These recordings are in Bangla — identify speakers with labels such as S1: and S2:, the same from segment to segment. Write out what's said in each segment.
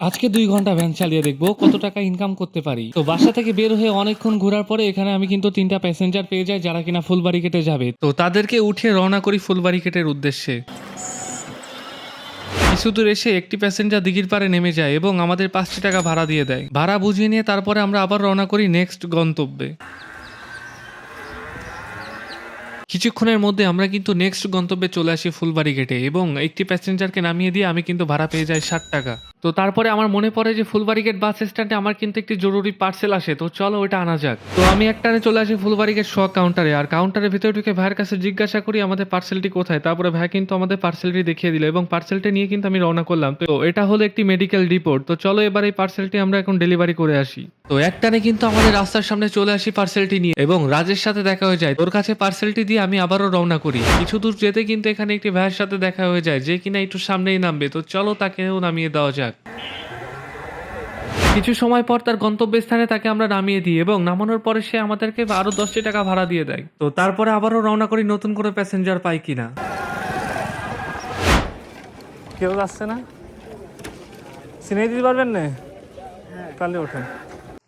S1: আজকে দুই ঘণ্টা ভ্যান চালিয়ে দেখব, কত টাকা ইনকাম করতে পারি। তো বাসা থেকে বের হয়ে অনেকক্ষণ ঘোরার পরে এখানে আমি কিন্তু তিনটা প্যাসেঞ্জার পেয়ে যাই যারা কিনা ফুলবাড়ি কেটে যাবে। তো তাদেরকে উঠে রওনা করি ফুলবাড়ি কেটের উদ্দেশ্যে। কিছু দূর এসে একটি প্যাসেঞ্জার দিঘির পারে নেমে যায় এবং আমাদের পাঁচটি টাকা ভাড়া দিয়ে দেয়। ভাড়া বুঝিয়ে নিয়ে তারপরে আমরা আবার রওনা করি নেক্সট গন্তব্যে। কিছুক্ষণের মধ্যে আমরা কিন্তু নেক্সট গন্তব্যে চলে আসি ফুলবাড়ি গেটে এবং একটি প্যাসেঞ্জারকে নামিয়ে দিয়ে আমি কিন্তু ভাড়া পেয়ে যাই ষাট টাকা। তো তারপরে আমার মনে পড়ে যে ফুলবাড়ি গেট বাস স্ট্যান্ডে আমার কিন্তু একটি জরুরি পার্সেল আসে। তো চলো ওটা আনা যাক। তো আমি একটানে চলে আসি ফুলবাড়ি গেট শখ কাউন্টারে আর কাউন্টারের ভিতরে ঢুকে ভাইয়ের কাছে জিজ্ঞাসা করি, আমাদের পার্সেলটি কোথায়? তারপরে ভাই কিন্তু আমাদের পার্সেলটি দেখিয়ে দিল এবং পার্সেলটি নিয়ে কিন্তু আমি রওনা করলাম। তো এটা হলো একটি মেডিকেল রিপোর্ট তো চলো এবার এই পার্সেলটি আমরা এখন ডেলিভারি করে আসি। তো একটানে কিন্তু আমাদের রাস্তার সামনে চলে আসি পার্সেলটি নিয়ে এবং রাজের সাথে দেখা হয়ে যায়। তোর কাছে পার্সেলটি দিয়ে আমি আবারও রওনা করি। কিছু দূর যেতে কিন্তু এখানে একটি ভাইয়ের সাথে দেখা হয়ে যায়, যে কিনা একটু সামনেই নামবে। তো চলো তাকেও নামিয়ে দেওয়া যাক। কিছু সময় পর তার গন্তব্যস্থানে তাকে আমরা নামিয়ে দিই এবং নামানোর পরে সে আমাদেরকে আরও দশটি টাকা ভাড়া দিয়ে দেয়। তো তারপরে আবারও রওনা করি নতুন করে প্যাসেঞ্জার পাই কিনা।
S2: কেউ আসছে না? চিনে দিতে পারবেন না? তাহলে ওঠেন।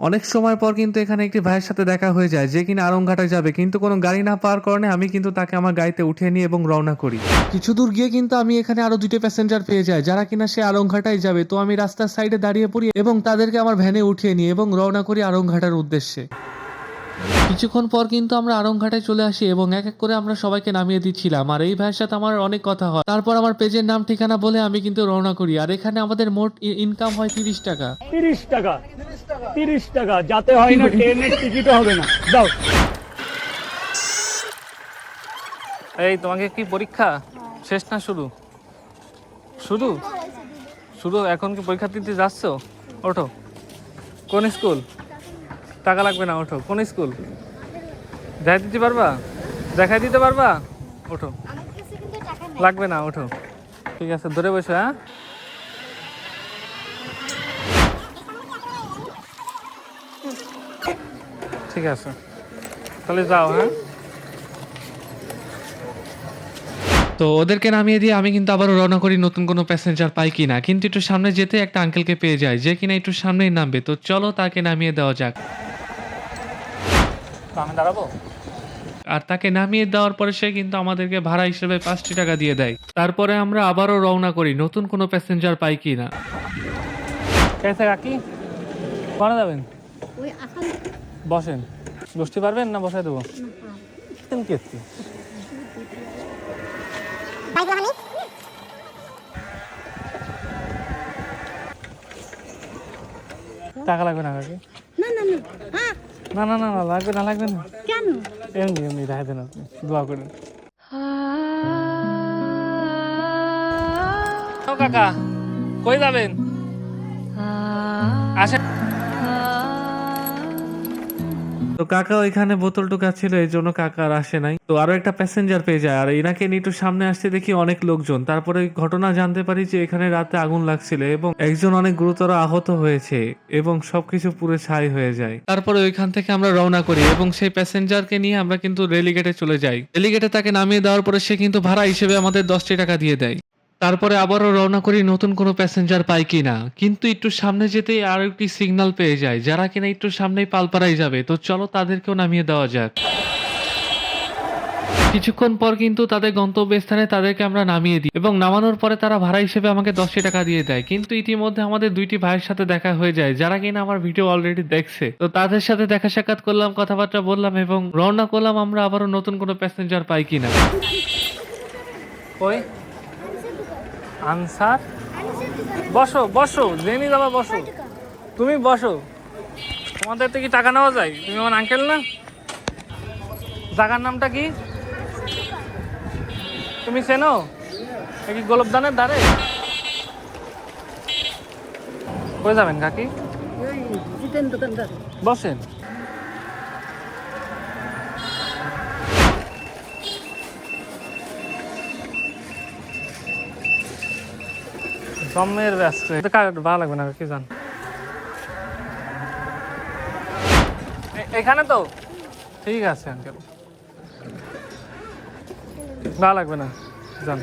S1: অনেক সময় পর কিন্তু এখানে একটি ভাইয়ের সাথে দেখা হয়ে যায়, যে কিনা আরংঘাটায় যাবে। কিন্তু কোনো গাড়ি না পাওয়ার কারণে আমি কিন্তু তাকে আমার গাড়িতে উঠিয়ে নিই এবং রওনা করি। কিছু দূর গিয়ে কিন্তু আমি এখানে আরও দুটো প্যাসেঞ্জার পেয়ে যাই, যারা কিনা সে আরংঘাটায় যাবে। তো আমি রাস্তার সাইডে দাঁড়িয়ে পড়ি এবং তাদেরকে আমার ভ্যানে উঠিয়ে নিই এবং রওনা করি আরংঘাটার উদ্দেশ্যে। কিছুক্ষণ পর কিন্তু আমরা আরংঘাটায় চলে আসি এবং এক এক করে আমরা সবাইকে নামিয়ে দিচ্ছিলাম। আর এই ভাইয়ের সাথে আমার অনেক কথা হয়। তারপর আমার পেজের নাম ঠিকানা বলে আমি কিন্তু রওনা করি। আর এখানে আমাদের মোট ইনকাম হয় তিরিশ টাকা।
S2: তিরিশ টাকা। তিরিশ টাকা যাতে হয় না ট্রেনের টিকিটও হবে না। দাও এই তোমাকে কি পরীক্ষা? শেষ না শুরু? শুরু? শুরু এখন কি পরীক্ষা দিতে যাচ্ছ? ওঠো। কোন স্কুল? টাকা লাগবে না ওঠো। কোন স্কুল? দেখাই দিতে পারবা? দেখাই দিতে পারবা? ওঠো। লাগবে না ওঠো। ঠিক আছে ধরে বসে হ্যাঁ? ঠিক আছে। তাহলে যাও হ্যাঁ?
S1: তো ওদেরকে নামিয়ে দিয়ে আমি কিন্তু আবারও রওনা করি নতুন কোনো প্যাসেঞ্জার পাই কিনা। কিন্তু একটু সামনে যেতে একটা আঙ্কেলকে পেয়ে যায় যে কিনা একটু সামনেই নামবে। তো চলো তাকে নামিয়ে দেওয়া যাক।
S2: আমি দাঁড়াবো?
S1: আর তাকে নামিয়ে দেওয়ার পরে সে কিন্তু আমাদেরকে ভাড়া হিসেবে পাঁচটি টাকা দিয়ে দেয়। তারপরে আমরা আবারও রওনা করি নতুন কোনো প্যাসেঞ্জার পাই কিনা।
S2: কেসে কাকি? কোনে যাবেন? বসেন। বসতে পারবেন না বসাই দেবো? কি হচ্ছে টাকা লাগবে না কাকি?
S3: না না না। হ্যাঁ।
S2: না না না না লাগবে না লাগবে না।
S3: কেন?
S2: এমনি এমনি দেখা দেন আপনি। দোয়া করেন। কাকা কই যাবেন? আসেন।
S1: তো কাকা ওইখানে বোতল টোকা ছিল এই জন্য কাকা আর আসে নাই। তো আরও একটা প্যাসেঞ্জার পেয়ে যায়, আর এনাকে নিয়ে একটু সামনে আসতে দেখি অনেক লোকজন। তারপরে ঘটনা জানতে পারি যে এখানে রাতে আগুন লাগছিল এবং একজন অনেক গুরুতর আহত হয়েছে এবং সবকিছু পুরো ছাই হয়ে যায়। তারপরে ওইখান থেকে আমরা রওনা করি এবং সেই প্যাসেঞ্জারকে নিয়ে আমরা কিন্তু রেলিগেটে চলে যাই। রেলিগেটে তাকে নামিয়ে দেওয়ার পরে সে কিন্তু ভাড়া হিসেবে আমাদের দশটি টাকা দিয়ে দেয়। তারপরে আবারও রওনা করি নতুন কোনো প্যাসেঞ্জার পাই কিনা। কিন্তু একটু সামনে যেতেই আরও একটি সিগন্যাল পেয়ে যায়। যারা কিনা একটু সামনেই পালপাড়াই যাবে। তো চলো তাদেরকেও নামিয়ে দেওয়া যাক। কিছুক্ষণ পর কিন্তু তাদের গন্তব্যস্থানে তাদেরকে আমরা নামিয়ে দিই এবং নামানোর পরে তারা ভাড়া হিসেবে আমাকে দশটি টাকা দিয়ে দেয়। কিন্তু ইতিমধ্যে আমাদের দুইটি ভাইয়ের সাথে দেখা হয়ে যায়। যারা কিনা আমার ভিডিও অলরেডি দেখছে। তো তাদের সাথে দেখা সাক্ষাৎ করলাম, কথাবার্তা বললাম এবং রওনা করলাম আমরা আবারও নতুন কোনো প্যাসেঞ্জার পাই কিনা।
S2: কই? আনসার? বসো বসো জেনি যাবা বসো। তুমি বসো। তোমাদের তো কি টাকা নেওয়া যায়? তুমি আমার আঙ্কেল না? জায়গার নামটা কি? তুমি চেনো? কি গোলপদানের দ্বারে? কই যাবেন কাকি? বসেন। ব্যস্ত। ভালো লাগবে না, কি জান। এখানে তো? ঠিক আছে আঙ্কেল ভালো লাগবে না যান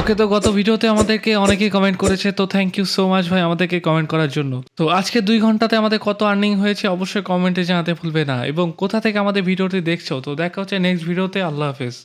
S1: ওকে, তো গত ভিডিওতে আমাদেরকে অনেকেই কমেন্ট করেছে, তো থ্যাংক ইউ সো মাচ ভাই আমাদেরকে কমেন্ট করার জন্য। তো আজকে দুই ঘন্টাতে আমাদের কত আর্নিং হয়েছে, অবশ্যই কমেন্টে জানাতে ভুলবে না। এবং কোথা থেকে আমাদের ভিডিওটি দেখছ, তো দেখা হচ্ছে নেক্সট ভিডিওতে, আল্লাহ হাফেজ।